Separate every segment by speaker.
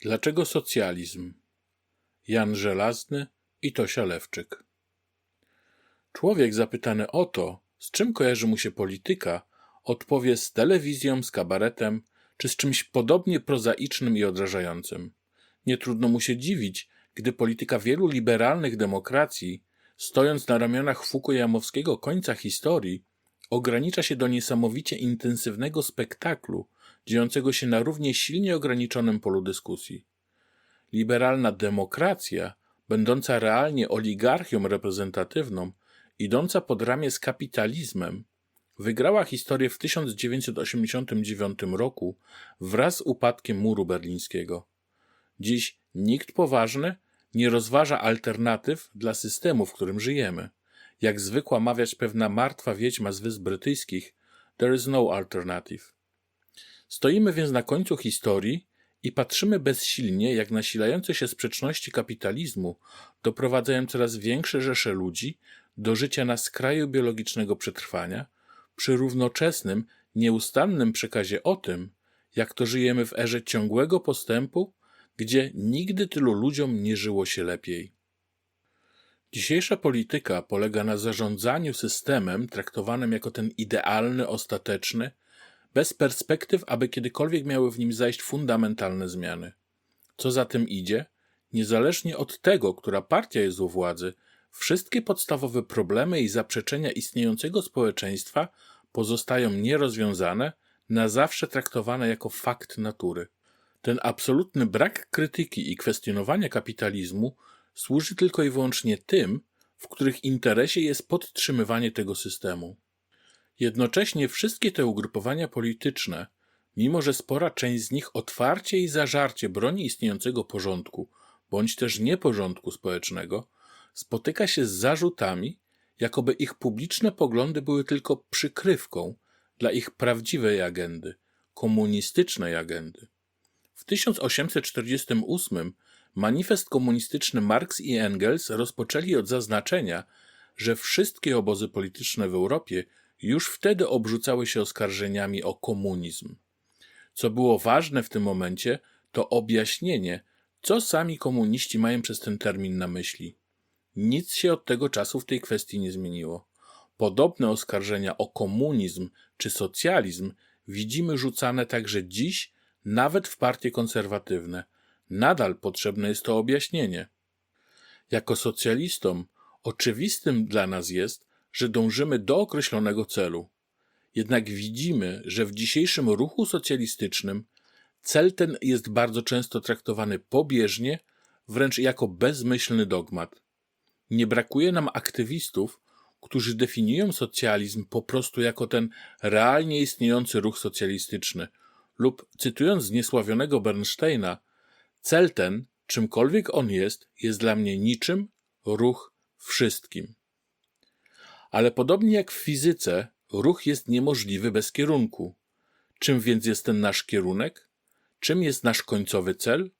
Speaker 1: Dlaczego socjalizm? Jan Żelazny i Tosia Lewczyk. Człowiek zapytany o to, z czym kojarzy mu się polityka, odpowie z telewizją, z kabaretem, czy z czymś podobnie prozaicznym i odrażającym. Nie trudno mu się dziwić, gdy polityka wielu liberalnych demokracji, stojąc na ramionach Fukuyamowskiego końca historii, ogranicza się do niesamowicie intensywnego spektaklu, dziejącego się na równie silnie ograniczonym polu dyskusji. Liberalna demokracja, będąca realnie oligarchią reprezentatywną, idąca pod ramię z kapitalizmem, wygrała historię w 1989 roku wraz z upadkiem muru berlińskiego. Dziś nikt poważny nie rozważa alternatyw dla systemu, w którym żyjemy. Jak zwykła mawiać pewna martwa wiedźma z Wysp Brytyjskich, there is no alternative. Stoimy więc na końcu historii i patrzymy bezsilnie, jak nasilające się sprzeczności kapitalizmu doprowadzają coraz większe rzesze ludzi do życia na skraju biologicznego przetrwania, przy równoczesnym, nieustannym przekazie o tym, jak to żyjemy w erze ciągłego postępu, gdzie nigdy tylu ludziom nie żyło się lepiej. Dzisiejsza polityka polega na zarządzaniu systemem traktowanym jako ten idealny, ostateczny, bez perspektyw, aby kiedykolwiek miały w nim zajść fundamentalne zmiany. Co za tym idzie, niezależnie od tego, która partia jest u władzy, wszystkie podstawowe problemy i zaprzeczenia istniejącego społeczeństwa pozostają nierozwiązane, na zawsze traktowane jako fakt natury. Ten absolutny brak krytyki i kwestionowania kapitalizmu służy tylko i wyłącznie tym, w których interesie jest podtrzymywanie tego systemu. Jednocześnie wszystkie te ugrupowania polityczne, mimo że spora część z nich otwarcie i zażarcie broni istniejącego porządku, bądź też nieporządku społecznego, spotyka się z zarzutami, jakoby ich publiczne poglądy były tylko przykrywką dla ich prawdziwej agendy, komunistycznej agendy. W 1848 manifest komunistyczny Marx i Engels rozpoczęli od zaznaczenia, że wszystkie obozy polityczne w Europie już wtedy obrzucały się oskarżeniami o komunizm. Co było ważne w tym momencie, to objaśnienie, co sami komuniści mają przez ten termin na myśli. Nic się od tego czasu w tej kwestii nie zmieniło. Podobne oskarżenia o komunizm czy socjalizm widzimy rzucane także dziś, nawet w partie konserwatywne. Nadal potrzebne jest to objaśnienie. Jako socjalistom oczywistym dla nas jest, że dążymy do określonego celu. Jednak widzimy, że w dzisiejszym ruchu socjalistycznym cel ten jest bardzo często traktowany pobieżnie, wręcz jako bezmyślny dogmat. Nie brakuje nam aktywistów, którzy definiują socjalizm po prostu jako ten realnie istniejący ruch socjalistyczny, lub cytując zniesławionego Bernsteina, cel ten, czymkolwiek on jest, jest dla mnie niczym, ruch wszystkim. Ale podobnie jak w fizyce, ruch jest niemożliwy bez kierunku. Czym więc jest ten nasz kierunek? Czym jest nasz końcowy cel?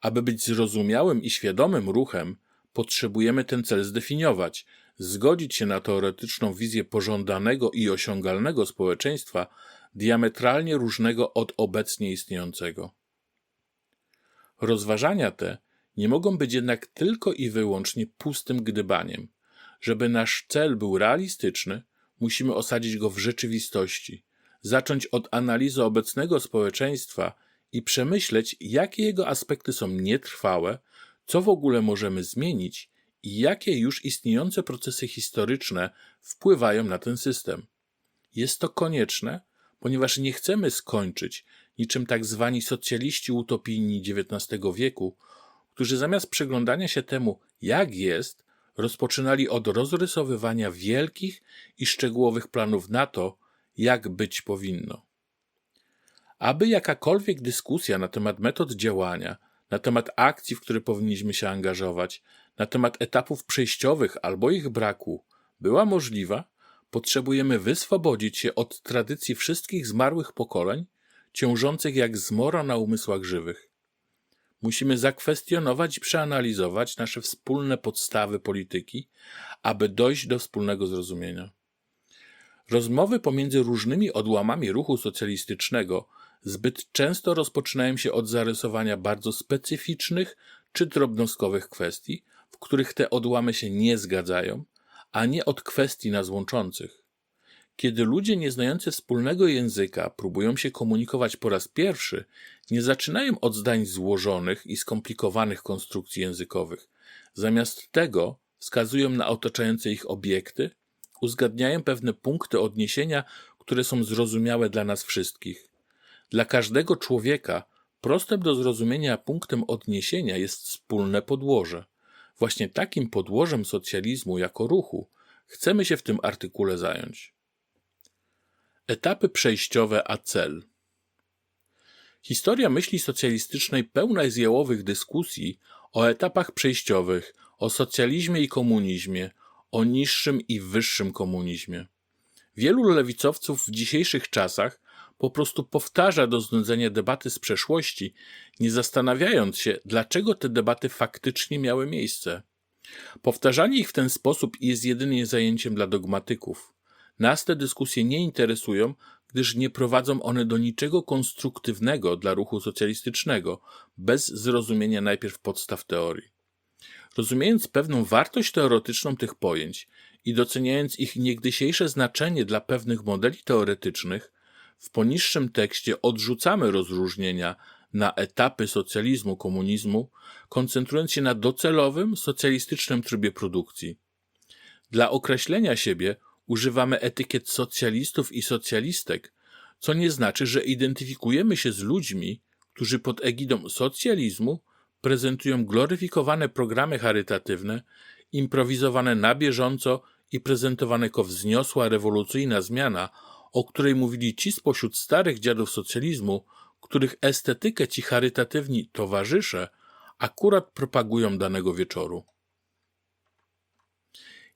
Speaker 1: Aby być zrozumiałym i świadomym ruchem, potrzebujemy ten cel zdefiniować, zgodzić się na teoretyczną wizję pożądanego i osiągalnego społeczeństwa, diametralnie różnego od obecnie istniejącego. Rozważania te nie mogą być jednak tylko i wyłącznie pustym gdybaniem. Żeby nasz cel był realistyczny, musimy osadzić go w rzeczywistości, zacząć od analizy obecnego społeczeństwa i przemyśleć, jakie jego aspekty są nietrwałe, co w ogóle możemy zmienić i jakie już istniejące procesy historyczne wpływają na ten system. Jest to konieczne, ponieważ nie chcemy skończyć niczym tak zwani socjaliści utopijni XIX wieku, którzy zamiast przyglądania się temu, jak jest, rozpoczynali od rozrysowywania wielkich i szczegółowych planów na to, jak być powinno. Aby jakakolwiek dyskusja na temat metod działania, na temat akcji, w które powinniśmy się angażować, na temat etapów przejściowych albo ich braku była możliwa, potrzebujemy wyswobodzić się od tradycji wszystkich zmarłych pokoleń, ciążących jak zmora na umysłach żywych. Musimy zakwestionować i przeanalizować nasze wspólne podstawy polityki, aby dojść do wspólnego zrozumienia. Rozmowy pomiędzy różnymi odłamami ruchu socjalistycznego zbyt często rozpoczynają się od zarysowania bardzo specyficznych czy drobnostkowych kwestii, w których te odłamy się nie zgadzają, a nie od kwestii nas łączących. Kiedy ludzie nieznający wspólnego języka próbują się komunikować po raz pierwszy, nie zaczynają od zdań złożonych i skomplikowanych konstrukcji językowych. Zamiast tego wskazują na otaczające ich obiekty, uzgadniają pewne punkty odniesienia, które są zrozumiałe dla nas wszystkich. Dla każdego człowieka prostym do zrozumienia punktem odniesienia jest wspólne podłoże. Właśnie takim podłożem socjalizmu jako ruchu chcemy się w tym artykule zająć. Etapy przejściowe a cel. Historia myśli socjalistycznej pełna jest jałowych dyskusji o etapach przejściowych, o socjalizmie i komunizmie, o niższym i wyższym komunizmie. Wielu lewicowców w dzisiejszych czasach po prostu powtarza do znudzenia debaty z przeszłości, nie zastanawiając się, dlaczego te debaty faktycznie miały miejsce. Powtarzanie ich w ten sposób jest jedynie zajęciem dla dogmatyków. Nas te dyskusje nie interesują, gdyż nie prowadzą one do niczego konstruktywnego dla ruchu socjalistycznego, bez zrozumienia najpierw podstaw teorii. Rozumiejąc pewną wartość teoretyczną tych pojęć i doceniając ich niegdysiejsze znaczenie dla pewnych modeli teoretycznych, w poniższym tekście odrzucamy rozróżnienia na etapy socjalizmu, komunizmu, koncentrując się na docelowym, socjalistycznym trybie produkcji. Dla określenia siebie używamy etykiet socjalistów i socjalistek, co nie znaczy, że identyfikujemy się z ludźmi, którzy pod egidą socjalizmu prezentują gloryfikowane programy charytatywne, improwizowane na bieżąco i prezentowane jako wzniosła rewolucyjna zmiana, o której mówili ci spośród starych dziadów socjalizmu, których estetykę ci charytatywni towarzysze akurat propagują danego wieczoru.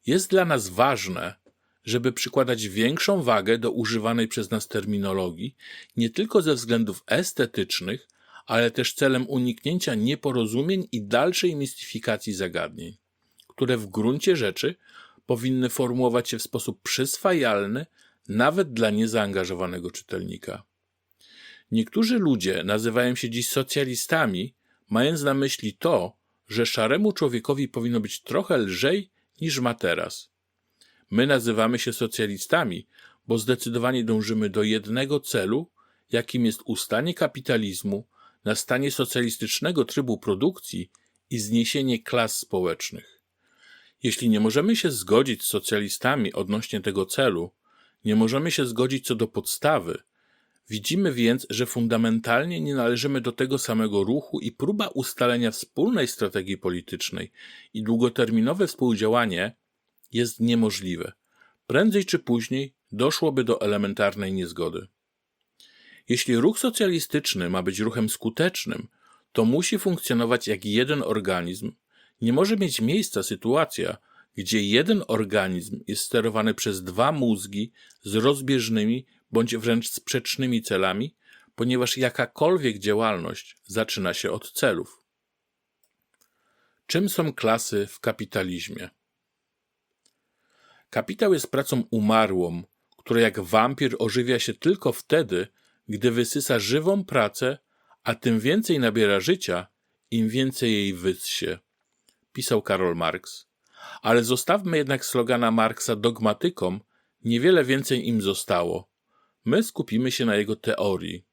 Speaker 1: Jest dla nas ważne, żeby przykładać większą wagę do używanej przez nas terminologii, nie tylko ze względów estetycznych, ale też celem uniknięcia nieporozumień i dalszej mistyfikacji zagadnień, które w gruncie rzeczy powinny formułować się w sposób przyswajalny nawet dla niezaangażowanego czytelnika. Niektórzy ludzie nazywają się dziś socjalistami, mając na myśli to, że szaremu człowiekowi powinno być trochę lżej niż ma teraz. My nazywamy się socjalistami, bo zdecydowanie dążymy do jednego celu, jakim jest ustanie kapitalizmu, nastanie socjalistycznego trybu produkcji i zniesienie klas społecznych. Jeśli nie możemy się zgodzić z socjalistami odnośnie tego celu, nie możemy się zgodzić co do podstawy. Widzimy więc, że fundamentalnie nie należymy do tego samego ruchu i próba ustalenia wspólnej strategii politycznej i długoterminowe współdziałanie jest niemożliwe. Prędzej czy później doszłoby do elementarnej niezgody. Jeśli ruch socjalistyczny ma być ruchem skutecznym, to musi funkcjonować jak jeden organizm. Nie może mieć miejsca sytuacja, gdzie jeden organizm jest sterowany przez dwa mózgi z rozbieżnymi bądź wręcz sprzecznymi celami, ponieważ jakakolwiek działalność zaczyna się od celów. Czym są klasy w kapitalizmie? Kapitał jest pracą umarłą, która jak wampir ożywia się tylko wtedy, gdy wysysa żywą pracę, a tym więcej nabiera życia, im więcej jej wyssie. Pisał Karol Marx. Ale zostawmy jednak slogana Marksa dogmatykom, niewiele więcej im zostało. My skupimy się na jego teorii.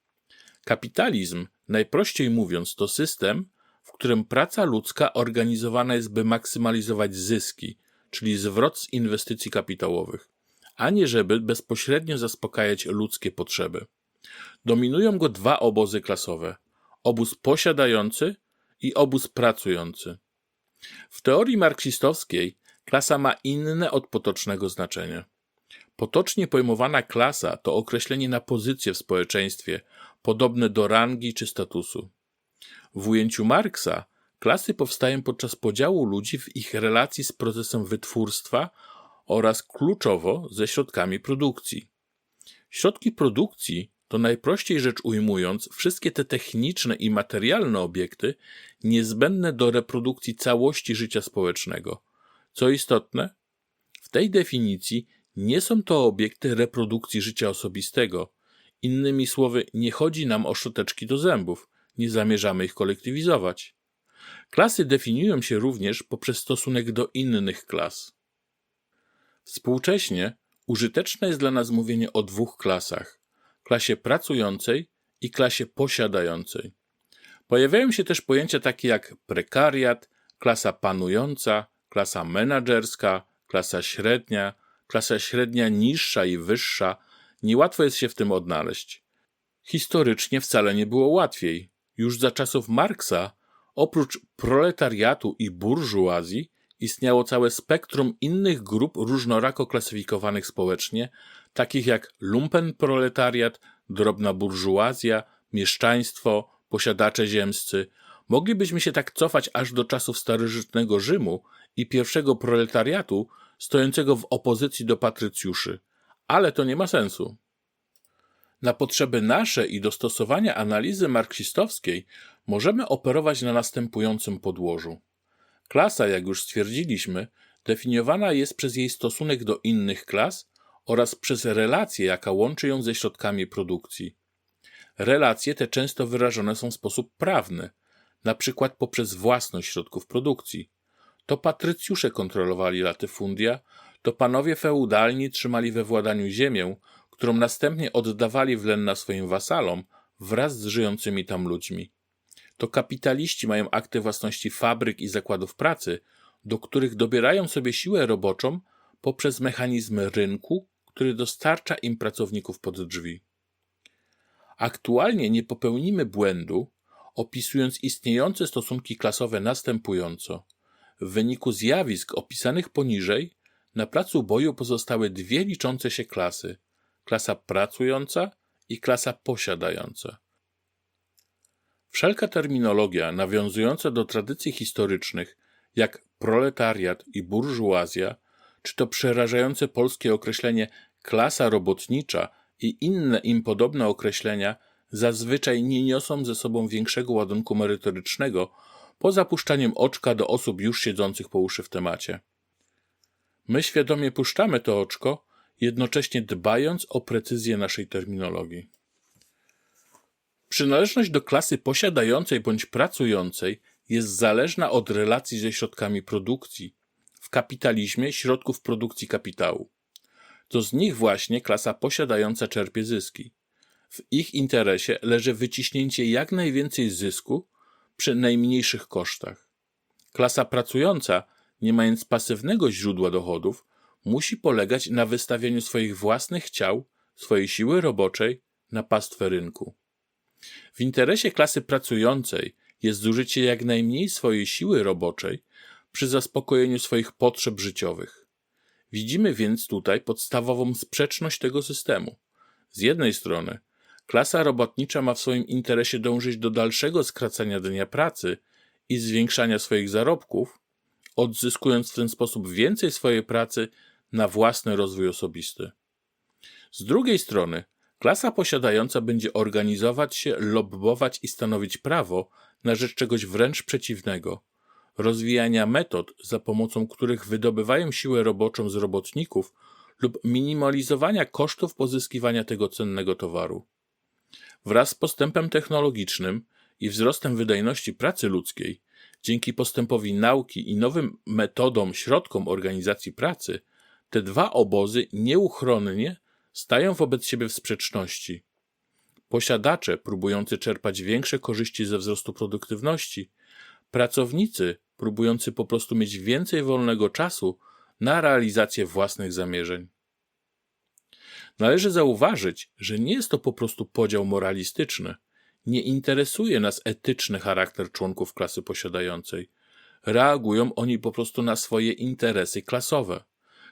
Speaker 1: Kapitalizm, najprościej mówiąc, to system, w którym praca ludzka organizowana jest, by maksymalizować zyski, czyli zwrot z inwestycji kapitałowych, a nie żeby bezpośrednio zaspokajać ludzkie potrzeby. Dominują go dwa obozy klasowe: obóz posiadający i obóz pracujący. W teorii marksistowskiej klasa ma inne od potocznego znaczenie. Potocznie pojmowana klasa to określenie na pozycję w społeczeństwie, podobne do rangi czy statusu. W ujęciu Marksa klasy powstają podczas podziału ludzi w ich relacji z procesem wytwórstwa oraz kluczowo ze środkami produkcji. Środki produkcji to najprościej rzecz ujmując wszystkie te techniczne i materialne obiekty niezbędne do reprodukcji całości życia społecznego. Co istotne, w tej definicji nie są to obiekty reprodukcji życia osobistego Innymi słowy, nie chodzi nam o szczoteczki do zębów, nie zamierzamy ich kolektywizować. Klasy definiują się również poprzez stosunek do innych klas. Współcześnie użyteczne jest dla nas mówienie o dwóch klasach: klasie pracującej i klasie posiadającej. Pojawiają się też pojęcia takie jak prekariat, klasa panująca, klasa menedżerska, klasa średnia, klasa średnia niższa i wyższa. Niełatwo jest się w tym odnaleźć. Historycznie wcale nie było łatwiej. Już za czasów Marksa, oprócz proletariatu i burżuazji, istniało całe spektrum innych grup różnorako klasyfikowanych społecznie, takich jak lumpenproletariat, drobna burżuazja, mieszczaństwo, posiadacze ziemscy. Moglibyśmy się tak cofać aż do czasów starożytnego Rzymu i pierwszego proletariatu, stojącego w opozycji do patrycjuszy. Ale to nie ma sensu. Na potrzeby nasze i dostosowania analizy marksistowskiej możemy operować na następującym podłożu. Klasa, jak już stwierdziliśmy, definiowana jest przez jej stosunek do innych klas oraz przez relację, jaka łączy ją ze środkami produkcji. Relacje te często wyrażone są w sposób prawny, na przykład poprzez własność środków produkcji. To patrycjusze kontrolowali latyfundia, to panowie feudalni trzymali we władaniu ziemię, którą następnie oddawali w len na swoim wasalom wraz z żyjącymi tam ludźmi. To kapitaliści mają akty własności fabryk i zakładów pracy, do których dobierają sobie siłę roboczą poprzez mechanizmy rynku, który dostarcza im pracowników pod drzwi. Aktualnie nie popełnimy błędu, opisując istniejące stosunki klasowe następująco. W wyniku zjawisk opisanych poniżej, na placu boju pozostały dwie liczące się klasy: klasa pracująca i klasa posiadająca. Wszelka terminologia nawiązująca do tradycji historycznych, jak proletariat i burżuazja, czy to przerażające polskie określenie klasa robotnicza i inne im podobne określenia, zazwyczaj nie niosą ze sobą większego ładunku merytorycznego, poza puszczaniem oczka do osób już siedzących po uszy w temacie. My świadomie puszczamy to oczko, jednocześnie dbając o precyzję naszej terminologii. Przynależność do klasy posiadającej bądź pracującej jest zależna od relacji ze środkami produkcji, w kapitalizmie środków produkcji kapitału. To z nich właśnie klasa posiadająca czerpie zyski. W ich interesie leży wyciśnięcie jak najwięcej zysku przy najmniejszych kosztach. Klasa pracująca, nie mając pasywnego źródła dochodów, musi polegać na wystawieniu swoich własnych ciał, swojej siły roboczej na pastwę rynku. W interesie klasy pracującej jest zużycie jak najmniej swojej siły roboczej przy zaspokojeniu swoich potrzeb życiowych. Widzimy więc tutaj podstawową sprzeczność tego systemu. Z jednej strony, klasa robotnicza ma w swoim interesie dążyć do dalszego skracania dnia pracy i zwiększania swoich zarobków, odzyskując w ten sposób więcej swojej pracy na własny rozwój osobisty. Z drugiej strony, klasa posiadająca będzie organizować się, lobbować i stanowić prawo na rzecz czegoś wręcz przeciwnego rozwijania metod, za pomocą których wydobywają siłę roboczą z robotników lub minimalizowania kosztów pozyskiwania tego cennego towaru. Wraz z postępem technologicznym i wzrostem wydajności pracy ludzkiej, dzięki postępowi nauki i nowym metodom, środkom organizacji pracy, te dwa obozy nieuchronnie stają wobec siebie w sprzeczności. Posiadacze, próbujący czerpać większe korzyści ze wzrostu produktywności, pracownicy, próbujący po prostu mieć więcej wolnego czasu na realizację własnych zamierzeń. Należy zauważyć, że nie jest to po prostu podział moralistyczny. Nie interesuje nas etyczny charakter członków klasy posiadającej. Reagują oni po prostu na swoje interesy klasowe.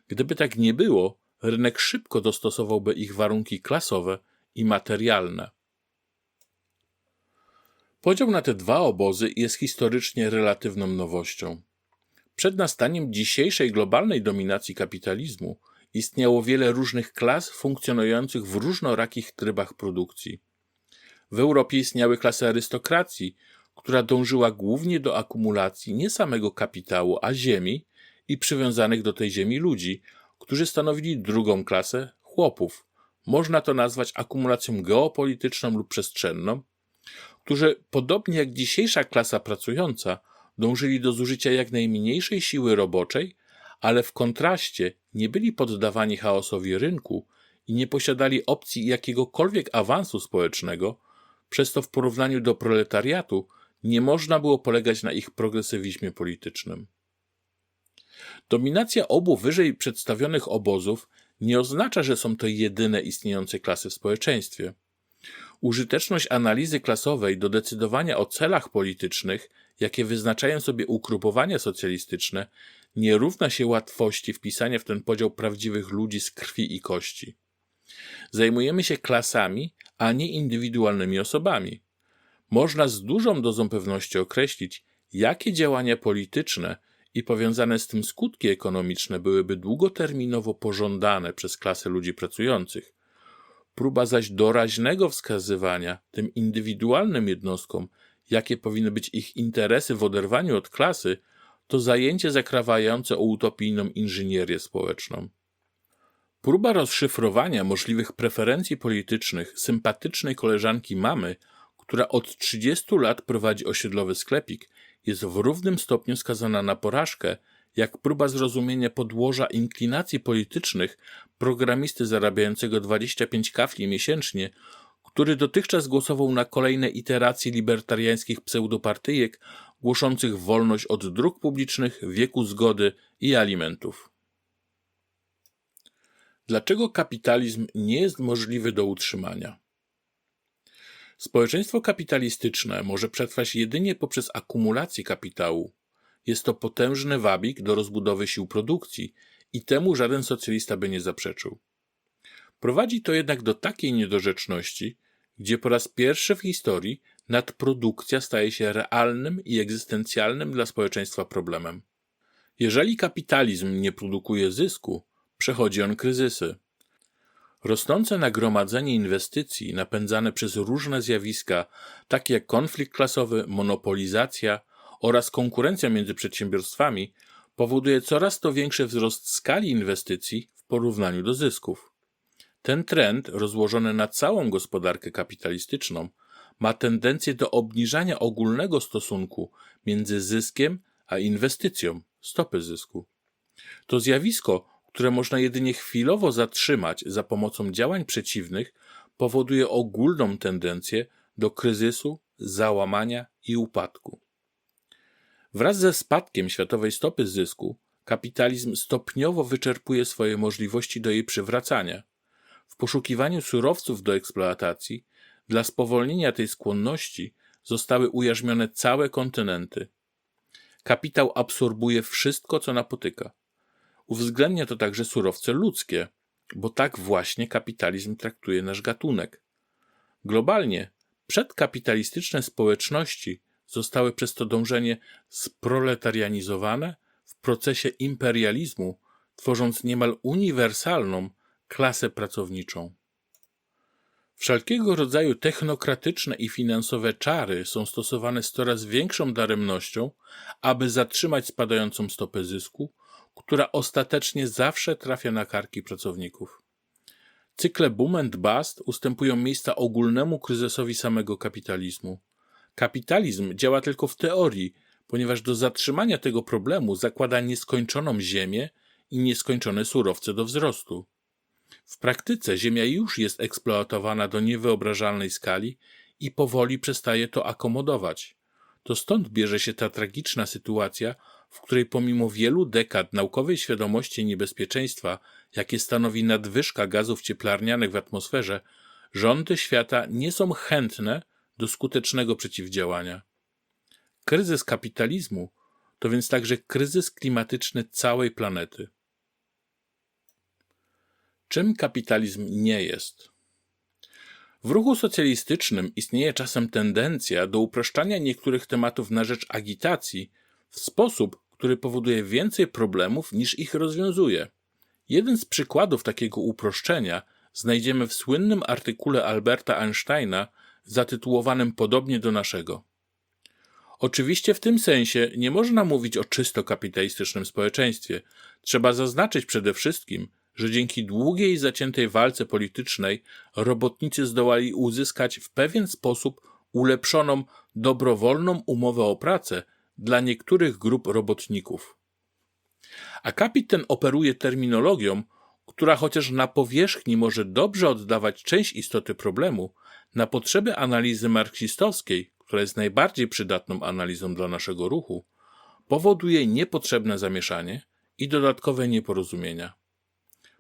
Speaker 1: Gdyby tak nie było, rynek szybko dostosowałby ich warunki klasowe i materialne. Podział na te dwa obozy jest historycznie relatywną nowością. Przed nastaniem dzisiejszej globalnej dominacji kapitalizmu istniało wiele różnych klas funkcjonujących w różnorakich trybach produkcji. W Europie istniały klasy arystokracji, która dążyła głównie do akumulacji nie samego kapitału, a ziemi i przywiązanych do tej ziemi ludzi, którzy stanowili drugą klasę chłopów, można to nazwać akumulacją geopolityczną lub przestrzenną, którzy, podobnie jak dzisiejsza klasa pracująca, dążyli do zużycia jak najmniejszej siły roboczej, ale w kontraście nie byli poddawani chaosowi rynku i nie posiadali opcji jakiegokolwiek awansu społecznego, przez to w porównaniu do proletariatu nie można było polegać na ich progresywizmie politycznym. Dominacja obu wyżej przedstawionych obozów nie oznacza, że są to jedyne istniejące klasy w społeczeństwie. Użyteczność analizy klasowej do decydowania o celach politycznych, jakie wyznaczają sobie ugrupowania socjalistyczne, nie równa się łatwości wpisania w ten podział prawdziwych ludzi z krwi i kości. Zajmujemy się klasami, a nie indywidualnymi osobami. Można z dużą dozą pewności określić, jakie działania polityczne i powiązane z tym skutki ekonomiczne byłyby długoterminowo pożądane przez klasę ludzi pracujących. Próba zaś doraźnego wskazywania tym indywidualnym jednostkom, jakie powinny być ich interesy w oderwaniu od klasy, to zajęcie zakrawające o utopijną inżynierię społeczną. Próba rozszyfrowania możliwych preferencji politycznych sympatycznej koleżanki mamy, która od 30 lat prowadzi osiedlowy sklepik, jest w równym stopniu skazana na porażkę, jak próba zrozumienia podłoża inklinacji politycznych programisty zarabiającego 25 kafli miesięcznie, który dotychczas głosował na kolejne iteracje libertariańskich pseudopartyjek głoszących wolność od dróg publicznych, wieku zgody i alimentów. Dlaczego kapitalizm nie jest możliwy do utrzymania? Społeczeństwo kapitalistyczne może przetrwać jedynie poprzez akumulację kapitału. Jest to potężny wabik do rozbudowy sił produkcji i temu żaden socjalista by nie zaprzeczył. Prowadzi to jednak do takiej niedorzeczności, gdzie po raz pierwszy w historii nadprodukcja staje się realnym i egzystencjalnym dla społeczeństwa problemem. Jeżeli kapitalizm nie produkuje zysku, przechodzi on kryzysy. Rosnące nagromadzenie inwestycji napędzane przez różne zjawiska, takie jak konflikt klasowy, monopolizacja oraz konkurencja między przedsiębiorstwami, powoduje coraz to większy wzrost skali inwestycji w porównaniu do zysków. Ten trend, rozłożony na całą gospodarkę kapitalistyczną, ma tendencję do obniżania ogólnego stosunku między zyskiem a inwestycją, stopy zysku. To zjawisko które można jedynie chwilowo zatrzymać za pomocą działań przeciwnych, powoduje ogólną tendencję do kryzysu, załamania i upadku. Wraz ze spadkiem światowej stopy zysku, kapitalizm stopniowo wyczerpuje swoje możliwości do jej przywracania. W poszukiwaniu surowców do eksploatacji, dla spowolnienia tej skłonności zostały ujarzmione całe kontynenty. Kapitał absorbuje wszystko, co napotyka. Uwzględnia to także surowce ludzkie, bo tak właśnie kapitalizm traktuje nasz gatunek. Globalnie przedkapitalistyczne społeczności zostały przez to dążenie sproletarianizowane w procesie imperializmu, tworząc niemal uniwersalną klasę pracowniczą. Wszelkiego rodzaju technokratyczne i finansowe czary są stosowane z coraz większą daremnością, aby zatrzymać spadającą stopę zysku która ostatecznie zawsze trafia na karki pracowników. Cykle boom and bust ustępują miejsca ogólnemu kryzysowi samego kapitalizmu. Kapitalizm działa tylko w teorii, ponieważ do zatrzymania tego problemu zakłada nieskończoną ziemię i nieskończone surowce do wzrostu. W praktyce ziemia już jest eksploatowana do niewyobrażalnej skali i powoli przestaje to akomodować. To stąd bierze się ta tragiczna sytuacja, w której pomimo wielu dekad naukowej świadomości niebezpieczeństwa, jakie stanowi nadwyżka gazów cieplarnianych w atmosferze, rządy świata nie są chętne do skutecznego przeciwdziałania. Kryzys kapitalizmu to więc także kryzys klimatyczny całej planety. Czym kapitalizm nie jest? W ruchu socjalistycznym istnieje czasem tendencja do upraszczania niektórych tematów na rzecz agitacji w sposób, który powoduje więcej problemów niż ich rozwiązuje. Jeden z przykładów takiego uproszczenia znajdziemy w słynnym artykule Alberta Einsteina zatytułowanym podobnie do naszego. Oczywiście w tym sensie nie można mówić o czysto kapitalistycznym społeczeństwie. Trzeba zaznaczyć przede wszystkim, że dzięki długiej i zaciętej walce politycznej robotnicy zdołali uzyskać w pewien sposób ulepszoną dobrowolną umowę o pracę dla niektórych grup robotników. Akapit ten operuje terminologią, która chociaż na powierzchni może dobrze oddawać część istoty problemu, na potrzeby analizy marksistowskiej, która jest najbardziej przydatną analizą dla naszego ruchu, powoduje niepotrzebne zamieszanie i dodatkowe nieporozumienia.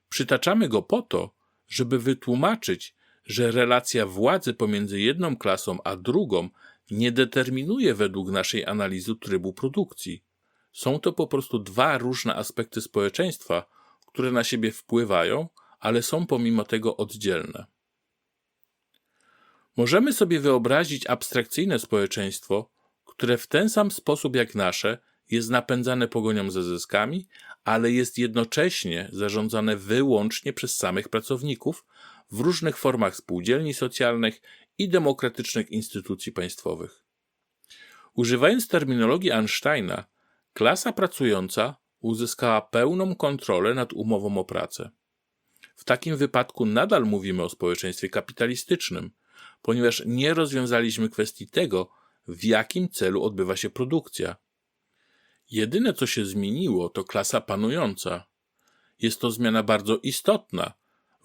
Speaker 1: Przytaczamy go po to, żeby wytłumaczyć, że relacja władzy pomiędzy jedną klasą a drugą nie determinuje według naszej analizy trybu produkcji. Są to po prostu dwa różne aspekty społeczeństwa, które na siebie wpływają, ale są pomimo tego oddzielne. Możemy sobie wyobrazić abstrakcyjne społeczeństwo, które w ten sam sposób jak nasze jest napędzane pogonią za zyskami, ale jest jednocześnie zarządzane wyłącznie przez samych pracowników w różnych formach spółdzielni socjalnych i demokratycznych instytucji państwowych. Używając terminologii Einsteina, klasa pracująca uzyskała pełną kontrolę nad umową o pracę. W takim wypadku nadal mówimy o społeczeństwie kapitalistycznym, ponieważ nie rozwiązaliśmy kwestii tego, w jakim celu odbywa się produkcja. Jedyne, co się zmieniło, to klasa panująca. Jest to zmiana bardzo istotna,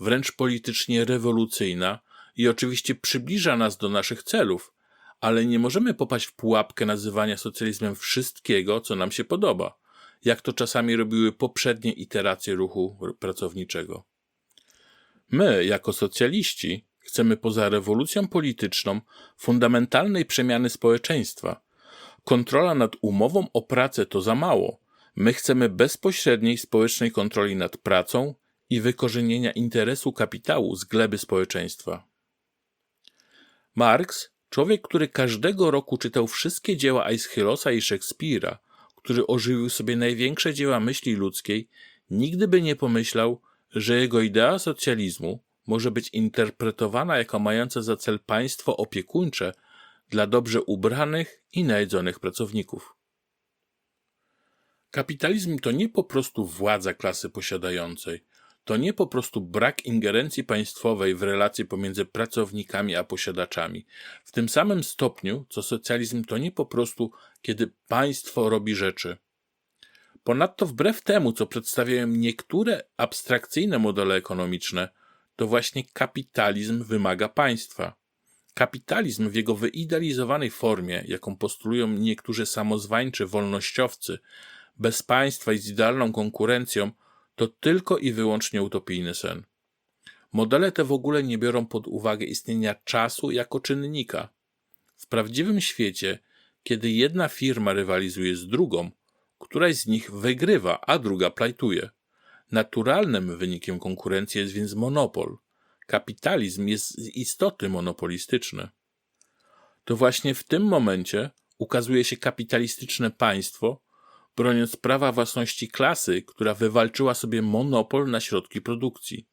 Speaker 1: wręcz politycznie rewolucyjna i oczywiście przybliża nas do naszych celów, ale nie możemy popaść w pułapkę nazywania socjalizmem wszystkiego, co nam się podoba, jak to czasami robiły poprzednie iteracje ruchu pracowniczego. My, jako socjaliści, chcemy poza rewolucją polityczną fundamentalnej przemiany społeczeństwa. Kontrola nad umową o pracę to za mało. My chcemy bezpośredniej społecznej kontroli nad pracą i wykorzenienia interesu kapitału z gleby społeczeństwa. Marx, człowiek, który każdego roku czytał wszystkie dzieła Aeschylosa i Szekspira, który ożywił sobie największe dzieła myśli ludzkiej, nigdy by nie pomyślał, że jego idea socjalizmu może być interpretowana jako mająca za cel państwo opiekuńcze dla dobrze ubranych i najedzonych pracowników. Kapitalizm to nie po prostu władza klasy posiadającej, to nie po prostu brak ingerencji państwowej w relacje pomiędzy pracownikami a posiadaczami. W tym samym stopniu, co socjalizm to nie po prostu, kiedy państwo robi rzeczy. Ponadto, wbrew temu, co przedstawiają niektóre abstrakcyjne modele ekonomiczne, to właśnie kapitalizm wymaga państwa. Kapitalizm w jego wyidealizowanej formie, jaką postulują niektórzy samozwańczy wolnościowcy, bez państwa i z idealną konkurencją, to tylko i wyłącznie utopijny sen. Modele te w ogóle nie biorą pod uwagę istnienia czasu jako czynnika. W prawdziwym świecie, kiedy jedna firma rywalizuje z drugą, któraś z nich wygrywa, a druga plajtuje. Naturalnym wynikiem konkurencji jest więc monopol. Kapitalizm jest z istoty monopolistyczny. To właśnie w tym momencie ukazuje się kapitalistyczne państwo, broniąc prawa własności klasy, która wywalczyła sobie monopol na środki produkcji.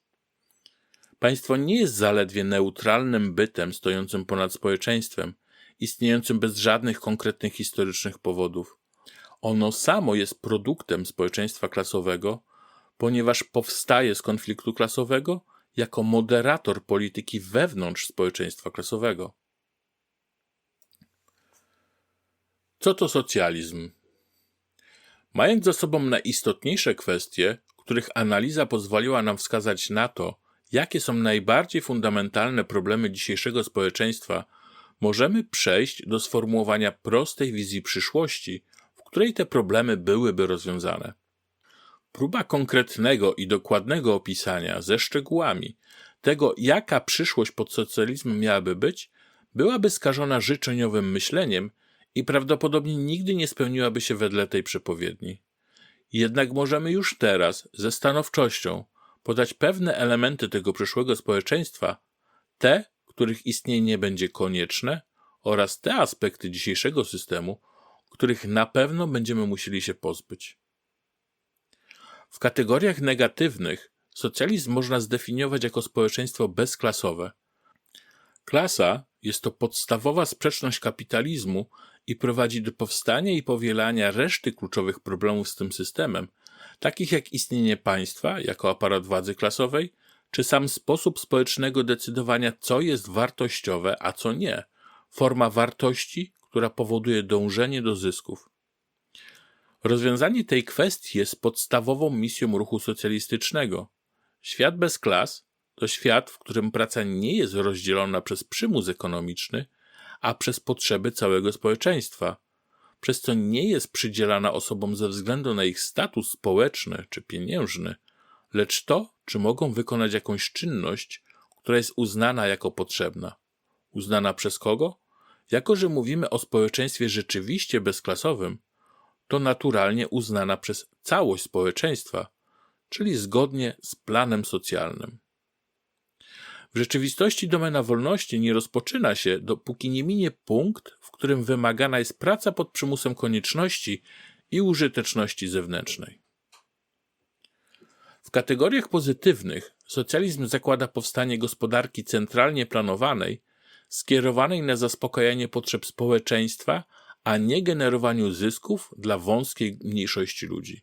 Speaker 1: Państwo nie jest zaledwie neutralnym bytem stojącym ponad społeczeństwem, istniejącym bez żadnych konkretnych historycznych powodów. Ono samo jest produktem społeczeństwa klasowego, ponieważ powstaje z konfliktu klasowego jako moderator polityki wewnątrz społeczeństwa klasowego. Co to socjalizm? Mając za sobą najistotniejsze kwestie, których analiza pozwoliła nam wskazać na to, jakie są najbardziej fundamentalne problemy dzisiejszego społeczeństwa, możemy przejść do sformułowania prostej wizji przyszłości, w której te problemy byłyby rozwiązane. Próba konkretnego i dokładnego opisania ze szczegółami tego, jaka przyszłość pod socjalizmem miałaby być, byłaby skażona życzeniowym myśleniem i prawdopodobnie nigdy nie spełniłaby się wedle tej przepowiedni. Jednak możemy już teraz ze stanowczością podać pewne elementy tego przyszłego społeczeństwa, te, których istnienie będzie konieczne, oraz te aspekty dzisiejszego systemu, których na pewno będziemy musieli się pozbyć. W kategoriach negatywnych socjalizm można zdefiniować jako społeczeństwo bezklasowe. Klasa jest to podstawowa sprzeczność kapitalizmu i prowadzi do powstania i powielania reszty kluczowych problemów z tym systemem, takich jak istnienie państwa jako aparat władzy klasowej, czy sam sposób społecznego decydowania, co jest wartościowe, a co nie, forma wartości, która powoduje dążenie do zysków. Rozwiązanie tej kwestii jest podstawową misją ruchu socjalistycznego. Świat bez klas to świat, w którym praca nie jest rozdzielona przez przymus ekonomiczny, a przez potrzeby całego społeczeństwa, przez co nie jest przydzielana osobom ze względu na ich status społeczny czy pieniężny, lecz to, czy mogą wykonać jakąś czynność, która jest uznana jako potrzebna. Uznana przez kogo? Jako, że mówimy o społeczeństwie rzeczywiście bezklasowym, to naturalnie uznana przez całość społeczeństwa, czyli zgodnie z planem socjalnym. W rzeczywistości domena wolności nie rozpoczyna się, dopóki nie minie punkt, w którym wymagana jest praca pod przymusem konieczności i użyteczności zewnętrznej. W kategoriach pozytywnych socjalizm zakłada powstanie gospodarki centralnie planowanej, skierowanej na zaspokajanie potrzeb społeczeństwa, a nie generowaniu zysków dla wąskiej mniejszości ludzi.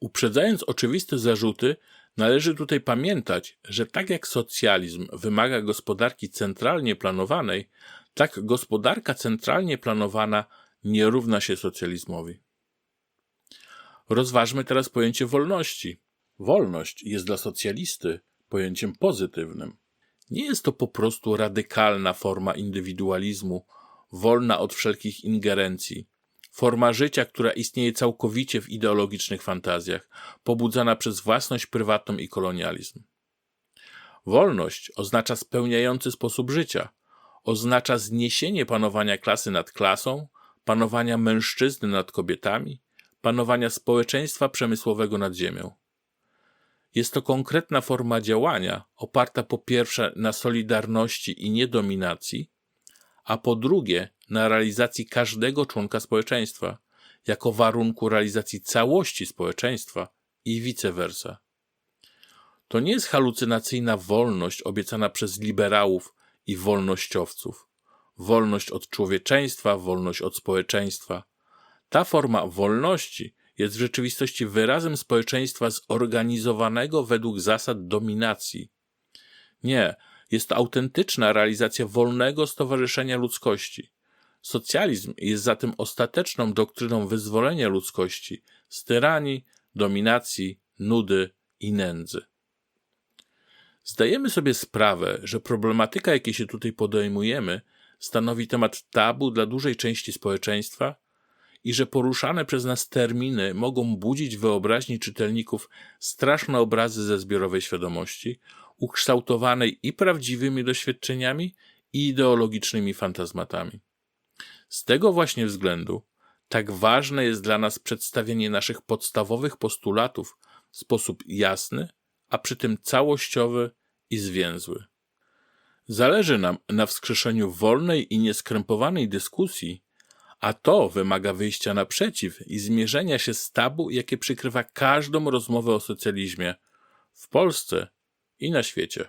Speaker 1: Uprzedzając oczywiste zarzuty, należy tutaj pamiętać, że tak jak socjalizm wymaga gospodarki centralnie planowanej, tak gospodarka centralnie planowana nie równa się socjalizmowi. Rozważmy teraz pojęcie wolności. Wolność jest dla socjalisty pojęciem pozytywnym. Nie jest to po prostu radykalna forma indywidualizmu, wolna od wszelkich ingerencji, forma życia, która istnieje całkowicie w ideologicznych fantazjach, pobudzana przez własność prywatną i kolonializm. Wolność oznacza spełniający sposób życia, oznacza zniesienie panowania klasy nad klasą, panowania mężczyzny nad kobietami, panowania społeczeństwa przemysłowego nad ziemią. Jest to konkretna forma działania, oparta po pierwsze na solidarności i niedominacji, a po drugie na realizacji każdego członka społeczeństwa, jako warunku realizacji całości społeczeństwa i vice versa. To nie jest halucynacyjna wolność obiecana przez liberałów i wolnościowców. Wolność od człowieczeństwa, wolność od społeczeństwa. Ta forma wolności jest w rzeczywistości wyrazem społeczeństwa zorganizowanego według zasad dominacji. Nie, jest to autentyczna realizacja wolnego stowarzyszenia ludzkości. Socjalizm jest zatem ostateczną doktryną wyzwolenia ludzkości z tyranii, dominacji, nudy i nędzy. Zdajemy sobie sprawę, że problematyka, jakiej się tutaj podejmujemy, stanowi temat tabu dla dużej części społeczeństwa i że poruszane przez nas terminy mogą budzić w wyobraźni czytelników straszne obrazy ze zbiorowej świadomości, ukształtowanej i prawdziwymi doświadczeniami, i ideologicznymi fantazmatami. Z tego właśnie względu tak ważne jest dla nas przedstawienie naszych podstawowych postulatów w sposób jasny, a przy tym całościowy i zwięzły. Zależy nam na wskrzeszeniu wolnej i nieskrępowanej dyskusji, a to wymaga wyjścia naprzeciw i zmierzenia się z tabu, jakie przykrywa każdą rozmowę o socjalizmie w Polsce i na świecie.